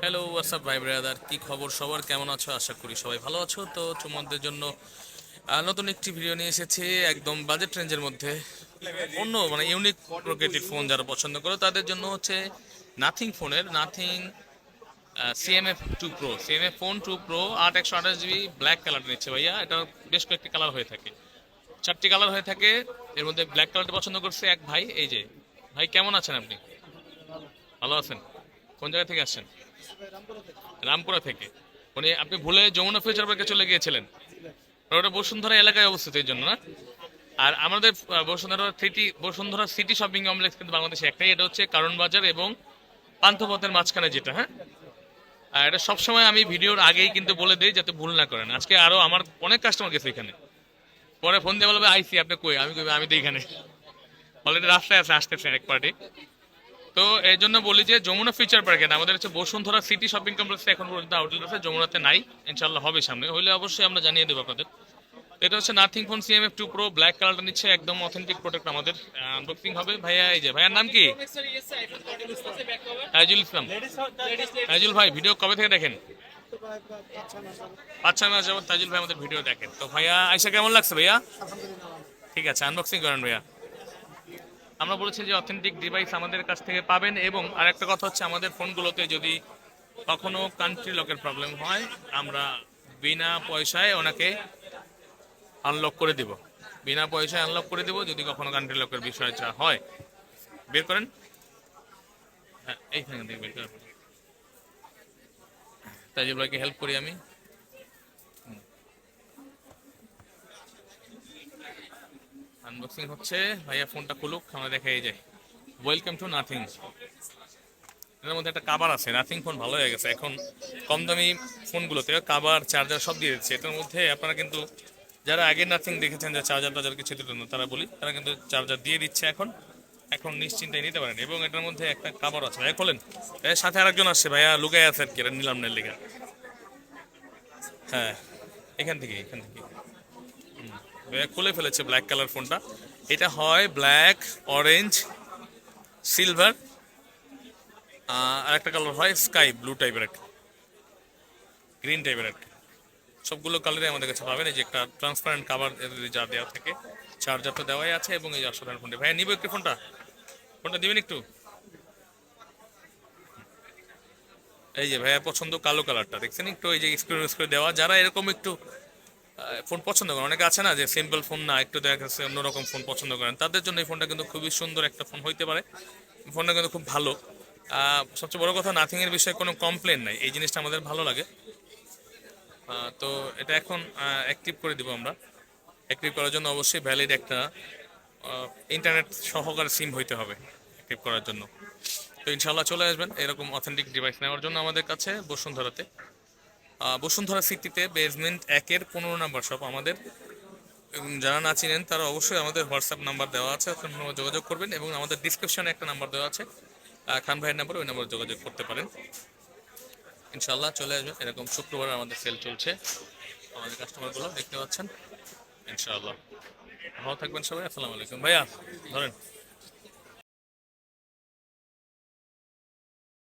Hello WhatsApp ভাই brother কি খবর সবার? কেমন আছো? আশা করি সবাই ভালো আছো। তো তোমাদের জন্য নতুন একটি ভিডিও নিয়ে এসেছি একদম বাজেট রেঞ্জের মধ্যে। অন্য মানে ইউনিক প্রকৃতির ফোন যারা পছন্দ করো, তাদের জন্য হচ্ছে নাথিং ফোনের Nothing CMF two pro CMF phone two pro আট একশো আঠাশ জিবি ব্ল্যাক কালার নিচ্ছে ভাইয়া। এটা বেশ কয়েকটি কালার হয়ে থাকে। চারটি কালার হয়ে থাকে। এর মধ্যে ব্ল্যাক কালারটা পছন্দ করছে এক ভাই। এই যে, ভাই কেমন আছেন আপনি? ভালো আছেন? কোন জায়গা থেকে আসছেন? রামপুরা থেকে। মানে আপনি ভুলে যমুনা ফিউচার পার্কে চলে গিয়েছিলেন। ওটা বসুন্ধরা এলাকায় অবস্থিত এই জন্য না? আর আমাদের Bashundhara city Bashundhara city shopping complex কিন্তু বাংলাদেশে একটাই। এটা হচ্ছে কারণ বাজার এবং পান্থপথের মাঝখানে যেটা হ্যাঁ? আর এটা সবসময় আমি ভিডিওর আগেই কিন্তু বলে দিই যাতে ভুল না করেন। আজকে আরও আমার অনেক কাস্টমার গেছে এখানে। পরে ফোন দিয়ে বলবে, আইসি, আপনি কই? আমি কই, আমি তো এখানে। অলরেডি রাস্তায় আছে আসতেছে এক পার্টি তো এই জন্য বলি যে যমুনা ফিউচার পার্কে না, আমাদের হচ্ছে বসুন্ধরা সিটি শপিং কমপ্লেক্সে এখন পর্যন্ত আউটলেট আছে যমুনাতে নাই ইনশাল্লাহ হবে সামনে। হইলে অবশ্যই আমরা জানিয়ে দেবো আপনাদের। এটা হচ্ছে Nothing phone CMF two pro black কালারটা নিচ্ছে একদম অথেন্টিক প্রোডাক্ট আমাদের। আনবক্সিং হবে। ভাইয়া এই যে ভাইয়ার নাম কি? আইজুল ইসলাম। আইজুল ভাই ভিডিও কবে থেকে দেখেন? আচ্ছা মাস যাবত তাজুল ভাই আমাদের ভিডিও দেখেন। তো ভাইয়া আইসা কেমন লাগছে ভাইয়া? ঠিক আছে আনবক্সিং করেন ভাইয়া। আমরা বলেছি যে অথেন্টিক ডিভাইস আমাদের কাছ থেকে পাবেন এবং আরেকটা কথা হচ্ছে আমাদের ফোনগুলোতে যদি কখনো কান্ট্রি লকের প্রবলেম হয়, আমরা বিনা পয়সায় ওনাকে আনলক করে দিব। বিনা পয়সায় আনলক করে দিব যদি কখনো কান্ট্রি লকের বিষয় চা হয়। বের করেন। হ্যাঁ এইখানে থেকে বের করেন তাজিব ভাইকে হেল্প করি আমি। আনবক্সিং হচ্ছে। ভাইয়া ফোনটা খুলুক, আমরা দেখাই যাই ওয়েলকাম টু নাথিং এর মধ্যে একটা কাবার আছে নাথিং ফোন ভালো হয়ে গেছে। এখন কম দামি ফোনগুলোতে কাবার চার্জার সব দিয়ে দিচ্ছে। এটার মধ্যে আপনারা কিন্তু, যারা আগে নাথিং দেখেছেন, যে চার্জার টার্জার কিছু দিত না, তারা বলি, তারা কিন্তু চার্জার দিয়ে দিচ্ছে এখন। এখন নিশ্চিন্তায় নিতে পারেন। এবং এটার মধ্যে একটা কাবার আছে। ভাইয়া খোলেন। এর সাথে আরেকজন আসছে, ভাইয়া লুকাই আছে আর কি, এটা নিলাম লেখা হ্যাঁ এখান থেকে এখান থেকে। খুলে ফেলেছে ব্ল্যাক কালার ফোনটা এটা হয় ব্ল্যাক অরেঞ্জ সিলভার আর একটা কালার হয় স্কাই ব্লু টাইপের একটা। গ্রিন টাইপের একটা। সবগুলো কালারে আমাদের কাছে পাবেন। এই যে একটা ট্রান্সপারেন্ট কাভার যা দেওয়া থাকে চার্জারটা দেওয়াই আছে এবং এই অসাধারণ ফোনটা ভাইয়া, নিব একটু ফোনটা ফোনটা দিবেন একটু? এই যে ভাইয়া, পছন্দ কালো কালারটা দেখছেন একটু, এই যে স্ক্রিন স্ক্রিন দেওয়া, যারা এরকম একটু ফোন পছন্দ করেন। অনেকে আছে না যে সিম্পল ফোন না, একটু দেখা যাচ্ছে অন্যরকম ফোন পছন্দ করেন। তাদের জন্য এই ফোনটা কিন্তু খুবই সুন্দর একটা ফোন হইতে পারে। ফোনটা কিন্তু খুব ভালো। সবচেয়ে বড় কথা নাথিংয়ের বিষয়ে কোনো কমপ্লেন নাই। এই জিনিসটা আমাদের ভালো লাগে। তো এটা এখন অ্যাক্টিভ করে দিব আমরা। অ্যাক্টিভ করার জন্য অবশ্যই ভ্যালিড একটা ইন্টারনেট সহকারে সিম হইতে হবে অ্যাক্টিভ করার জন্য। তো ইনশাল্লাহ চলে আসবেন। এরকম অথেন্টিক ডিভাইস নেওয়ার জন্য আমাদের কাছে বসুন্ধরাতে। বসুন্ধরা সিটিতে বেসমেন্ট একের পনেরো নাম্বার শপ আমাদের। যারা না চিনেন, তারা অবশ্যই আমাদের হোয়াটসঅ্যাপ নাম্বার দেওয়া আছে, ওখানে যোগাযোগ করবেন এবং আমাদের ডিসক্রিপশানে একটা নাম্বার দেওয়া আছে। খান ভাইয়ের নাম্বার ওই নাম্বারে যোগাযোগ করতে পারেন। ইনশাল্লাহ চলে আসবেন। এরকম শুক্রবার আমাদের সেল চলছে। আমাদের কাস্টমারগুলো দেখতে পাচ্ছেন। ইনশাআল্লাহ। ভালো থাকবেন সবাই। আসসালামু আলাইকুম। ভাইয়া, ধরেন।